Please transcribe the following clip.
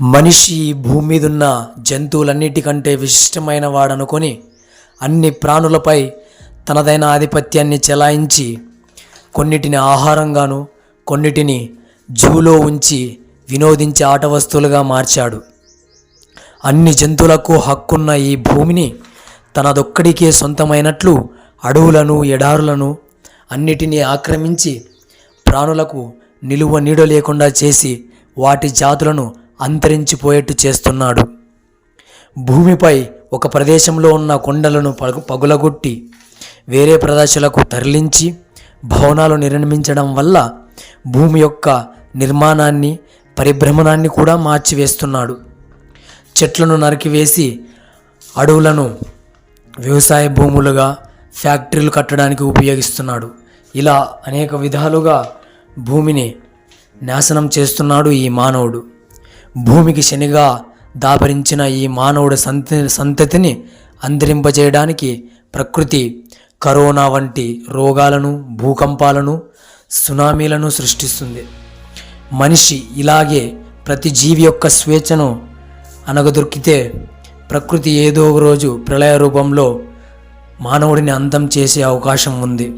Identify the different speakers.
Speaker 1: మనిషి ఈ భూమి మీద ఉన్న జంతువులన్నిటికంటే విశిష్టమైన వాడనుకొని అన్ని ప్రాణులపై తనదైన ఆధిపత్యాన్ని చెలాయించి కొన్నిటిని ఆహారంగాను కొన్నిటిని జూలో ఉంచి వినోదించే ఆట వస్తువులుగా మార్చాడు. అన్ని జంతువులకు హక్కున్న ఈ భూమిని తనదొక్కడికే సొంతమైనట్లు అడవులను ఎడారులను అన్నిటినీ ఆక్రమించి ప్రాణులకు నిలువ నీడ లేకుండా చేసి వాటి జాతులను అంతరించిపోయేట్టు చేస్తున్నాడు. భూమిపై ఒక ప్రదేశంలో ఉన్న కొండలను పగు పగులగొట్టి వేరే ప్రదేశాలకు తరలించి భవనాలు నిర్మించడం వల్ల భూమి యొక్క నిర్మాణాన్ని పరిభ్రమణాన్ని కూడా మార్చివేస్తున్నాడు. చెట్లను నరికివేసి అడవులను వ్యవసాయ భూములుగా ఫ్యాక్టరీలు కట్టడానికి ఉపయోగిస్తున్నాడు. ఇలా అనేక విధాలుగా భూమిని నాశనం చేస్తున్నాడు ఈ మానవుడు. భూమికి శనిగా దాపరించిన ఈ మానవుడి సంత సంతతిని అంతరింపజేయడానికి ప్రకృతి కరోనా వంటి రోగాలను భూకంపాలను సునామీలను సృష్టిస్తుంది. మనిషి ఇలాగే ప్రతి జీవి యొక్క స్వేచ్ఛను అనగదొరికితే ప్రకృతి ఏదో ఒక రోజు ప్రళయ రూపంలో మానవుడిని అంతం చేసే అవకాశం ఉంది.